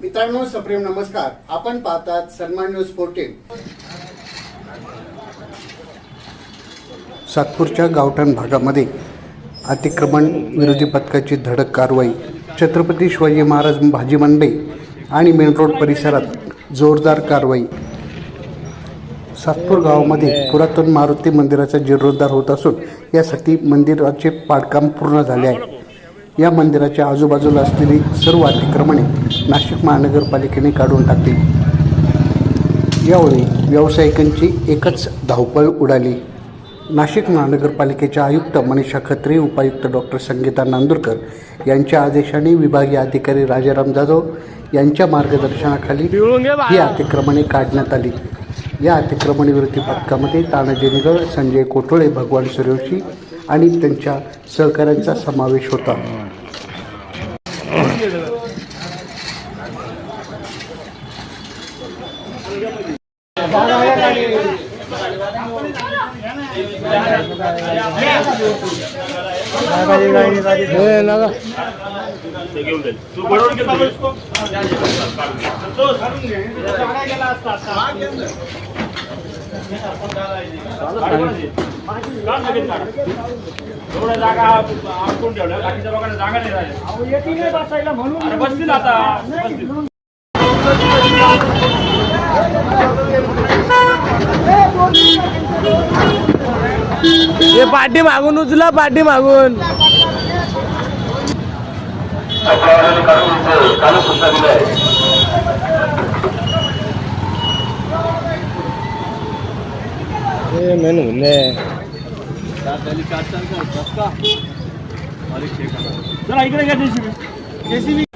मित्रांनो सप्रेम नमस्कार. आपण पाहतात सन्मान न्यूज फोर्टीन सातपूरच्या गावठाण भागामध्ये अतिक्रमण विरोधी पथकाची धडक कारवाई छत्रपती शिवाजी महाराज भाजी मंडई आणि मेन रोड परिसरात जोरदार कारवाई. सातपूर गावामध्ये पुरातन मारुती मंदिराचा जीर्णोद्धार होत असून यासाठी मंदिराचे पाडकाम पूर्ण झाले आहे. या मंदिराच्या आजूबाजूला असलेली सर्व अतिक्रमणे नाशिक महानगरपालिकेने काढून टाकली. यावेळी व्यावसायिकांची एकच धावपळ उडाली. नाशिक महानगरपालिकेच्या आयुक्त मनीषा खत्री उपायुक्त डॉक्टर संगीता नांदुरकर यांच्या आदेशाने विभागीय अधिकारी राजाराम जाधव यांच्या मार्गदर्शनाखाली ही अतिक्रमणे काढण्यात आली. या अतिक्रमण विरोधी पथकामध्ये तानाजी निगळ संजय कोटोळे भगवान सूर्यवंशी आणि त्यांच्या सहकाऱ्यांचा समावेश होता. एवढ्या जागा आटकून ठेवल्या बाकीच्या लोकांना जागा नाही बसायला म्हणून बसतील आता बसतील. हे पाठी मागून उचला पाठी मागून मेन म्हणले चला इकडे घ्या JCB. JCB.